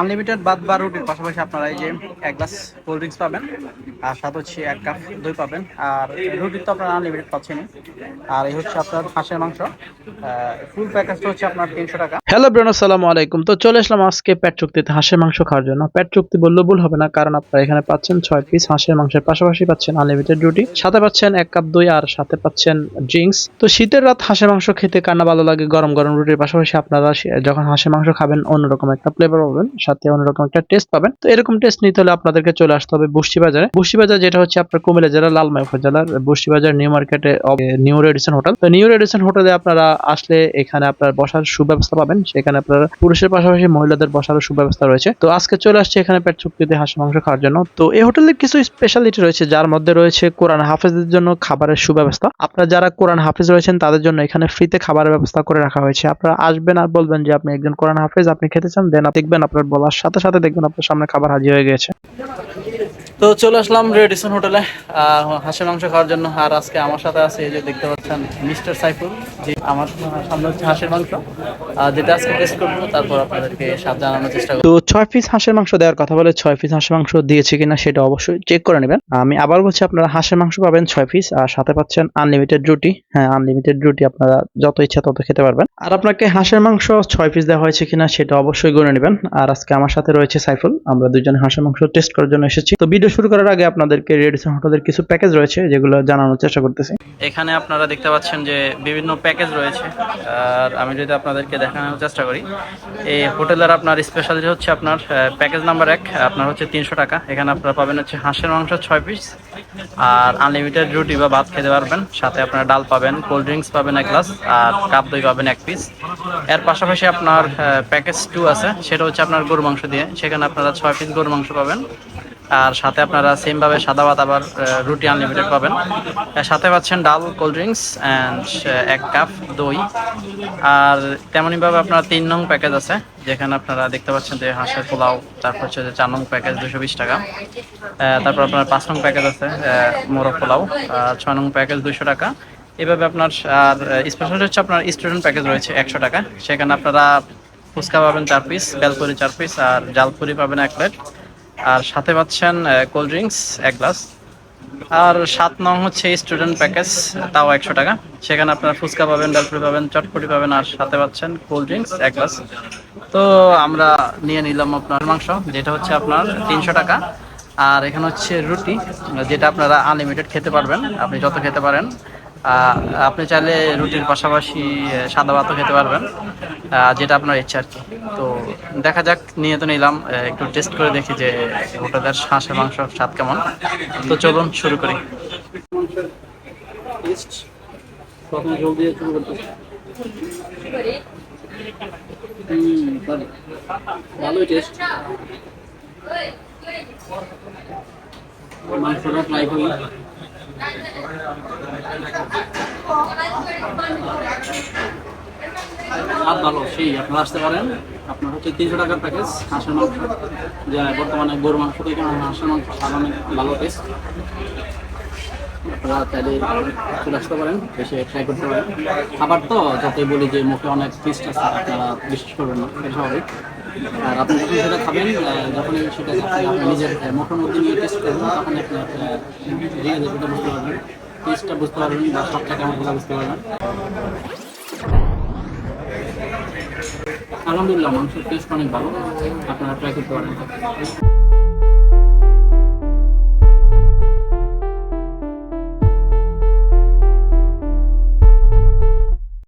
Unlimited বাদ বা রুটির পাশাপাশি আপনারা এই যে এক গ্লাস কোল্ড ড্রিঙ্কস পাবেন, আর সাথে হচ্ছে এক কাপ দই পাবেন, আর রুটির তো আপনারা আনলিমিটেড পাচ্ছেন আর এই হচ্ছে আপনার হাঁসের মাংস ফুল প্যাকেজটা হচ্ছে আপনার তিনশো টাকা। হ্যালো ব্রেন আসসালামু আলাইকুম। তো চলে আসলাম আজকে পেট চুক্তিতে হাঁসের মাংস খাওয়ার জন্য। পেট চুক্তি বললেও ভুল হবে না, কারণ আপনারা এখানে পাচ্ছেন ছয় পিস হাঁসের মাংসের পাশাপাশি পাচ্ছেন আনলিমিটেড রুটি, সাথে পাচ্ছেন এক কাপ দই আর সাথে পাচ্ছেন ড্রিঙ্কস তো শীতের রাত হাঁসের মাংস খেতে কান্না ভালো লাগে, গরম গরম রুটির পাশাপাশি আপনারা যখন হাঁসের মাংস খাবেন, অন্যরকম একটা ফ্লেভার পাবেন, সাথে অন্যরকম একটা টেস্ট পাবেন। তো এরকম টেস্ট নিতে হলে আপনাদেরকে চলে আসতে হবে বুষ্টি বাজারে। বুষ্টি বাজার যেটা হচ্ছে আপনার কুমিল্লা জেলার লালমাই উপজেলার বুষ্টি বাজার নিউ মার্কেটে নিউ রেডিসন হোটেল। তো নিউ রেডিসন হোটেলে আপনারা আসলে এখানে আপনার বসার সুব্যবস্থা পাবেন সেখানে আপনার পুরুষের পাশাপাশি মহিলাদের বসারও সুব্যবস্থা রয়েছে। তো আজকে চলে আসছে এখানে পেট চুক্তিতে হাঁস মাংস খাওয়ার জন্য। তো এই হোটেলে কিছু স্পেশালিটি রয়েছে, যার মধ্যে রয়েছে কোরআন হাফেজদের জন্য খাবারের সুব্যবস্থা। আপনারা যারা কোরআন হাফেজ রয়েছেন, তাদের জন্য এখানে ফ্রিতে খাবারের ব্যবস্থা করে রাখা হয়েছে। আপনারা আসবেন আর বলবেন যে আপনি একজন কোরআন হাফেজ, আপনি খেতে চান, দেন দেখবেন আপনার বলার সাথে সাথে দেখবেন আপনার সামনে খাবার হাজির হয়ে গেছে তো চলে আসলাম রেডিসন হোটেলে হাঁসের মাংস খাওয়ার জন্য। আর আজকে আমার সাথে আছে এই যে দেখতে পাচ্ছেন মিস্টার সাইফুল, যে আমার সামনে হচ্ছে হাঁসের মাংস। যেটা আজকে টেস্ট করব, তারপর আপনাদেরকে স্বাদ জানানোর চেষ্টা করব। তো ছয় পিস হাঁসের মাংস দেওয়ার কথা বলে ছয় পিস হাঁসের মাংস দিয়েছে কিনা সেটা অবশ্যই চেক করে নেবেন। আমি আবার বলছি, আপনারা হাঁসের মাংস পাবেন ছয় পিস আর সাথে পাচ্ছেন আনলিমিটেড রুটি। হ্যাঁ আনলিমিটেড রুটি আপনারা যত ইচ্ছা তত খেতে পারবেন। আর আপনাকে হাঁসের মাংস ছয় পিস দেওয়া হয়েছে কিনা সেটা অবশ্যই গুনে নেবেন। আর আজকে আমার সাথে রয়েছে সাইফুল। আমরা দুজনে হাঁসের মাংস টেস্ট করার জন্য এসেছি। তো ভিডিও শুরু করার আগে আপনাদেরকে রেডিসন হোটেলের কিছু প্যাকেজ রয়েছে, যেগুলো জানানোর চেষ্টা করতেছি। এখানে আপনারা দেখতে পাচ্ছেন যে বিভিন্ন প্যাকেজ রয়েছে। আর আমি যদি আপনাদেরকে দেখানোর চেষ্টা করি, এই হোটেলের আপনার স্পেশালিটি হচ্ছে আপনার প্যাকেজ নাম্বার এক, আপনার হচ্ছে তিনশো টাকা। এখানে আপনারা পাবেন হচ্ছে হাঁসের মাংস ছয় পিস আর আনলিমিটেড রুটি বা ভাত খেতে পারবেন। সাথে আপনারা ডাল পাবেন কোল্ড ড্রিঙ্কস পাবেন এক গ্লাস আর কাপ দই পাবেন এক পিস এর পাশাপাশি আপনার প্যাকেজ টু আছে, সেটা হচ্ছে আপনার গরু মাংস দিয়ে। সেখানে আপনারা ছয় পিস গরু মাংস পাবেন। আর সাথে আপনারা সেম ভাবে সাদা ভাত আবার রুটি আনলিমিটেড পাবেন। সাথে পাচ্ছেন ডাল কোল্ড ড্রিঙ্কস অ্যান্ড এক কাপ দই। আর তেমনই ভাবে আপনার তিন নং প্যাকেজ আছে, যেখানে আপনারা দেখতে পাচ্ছেন যে হাঁসের পোলাও, তারপর হচ্ছে যে চার নং প্যাকেজ দুশো বিশ টাকা। তারপর আপনার পাঁচ নং প্যাকেজ আছে মোরগ পোলাও ছয় নং প্যাকেজ দুশো টাকা। এভাবে আপনার, আর স্পেশাল হচ্ছে আপনার স্টুডেন্ট প্যাকেজ রয়েছে একশো টাকা। সেখানে আপনারা ফুচকা পাবেন চার পিস বেলপুরি চার পিস আর জালপুরি পাবেন এক প্লেট আর সাথে পাচ্ছেন কোল্ড ড্রিঙ্কস এক গ্লাস আর সাত নং হচ্ছে স্টুডেন্ট প্যাকেজ তাও একশো টাকা। সেখানে আপনারা ফুচকা পাবেন, ডালপুরি পাবেন, চটপটি পাবেন, আর সাথে পাচ্ছেন কোল্ড ড্রিঙ্কস এক গ্লাস তো আমরা নিয়ে নিলাম আপনার মাংস, যেটা হচ্ছে আপনার তিনশো টাকা। আর এখানে হচ্ছে রুটি, যেটা আপনারা আনলিমিটেড খেতে পারবেন, আপনি যত খেতে পারেন। আপনি চাইলে রুটির পাশাপাশি সাদা ভাতও খেতে পারবেন যেটা আপনার ইচ্ছা আর কি। তো দেখা যাক নিয়ে তো নিলাম একটু টেস্ট করে দেখি যে হোটেলের হাঁসের মাংস স্বাদ কেমন। তো চলুন, শুরু করি। মাংসটা স্বাদ ভালো, সেই, আপনারা আসতে পারেন। আপনার হচ্ছে তিনশো টাকার প্যাকেজ হাঁসের মাংস যা বর্তমানে গরু মাংস থেকে হাঁসের মাংস অনেক ভালো টেস্ট আপনারা চাইলে চলে আসতে পারেন, এসে ট্রাই করতে পারেন। খাবার তো, যাতে বলি যে মুখে অনেক টেস্ট আছে, আপনারা বিশ্বাস করবেন না স্বাভাবিক। আর আপনি যখন সেটা খাবেন যখন সেটা আপনি আপনার নিজের মুখের মধ্যে নিয়ে টেস্ট করবেন, তখন আপনি ধীরে সেটা বুঝতে পারবেন। টেস্টটা বুঝতে পারবেন বা সবটা কেমন বলা বুঝতে পারবেন। আলহামদুলিল্লাহ, মাংসের টেস্ট অনেক ভালো। আপনারা ট্রাই করতে পারেন।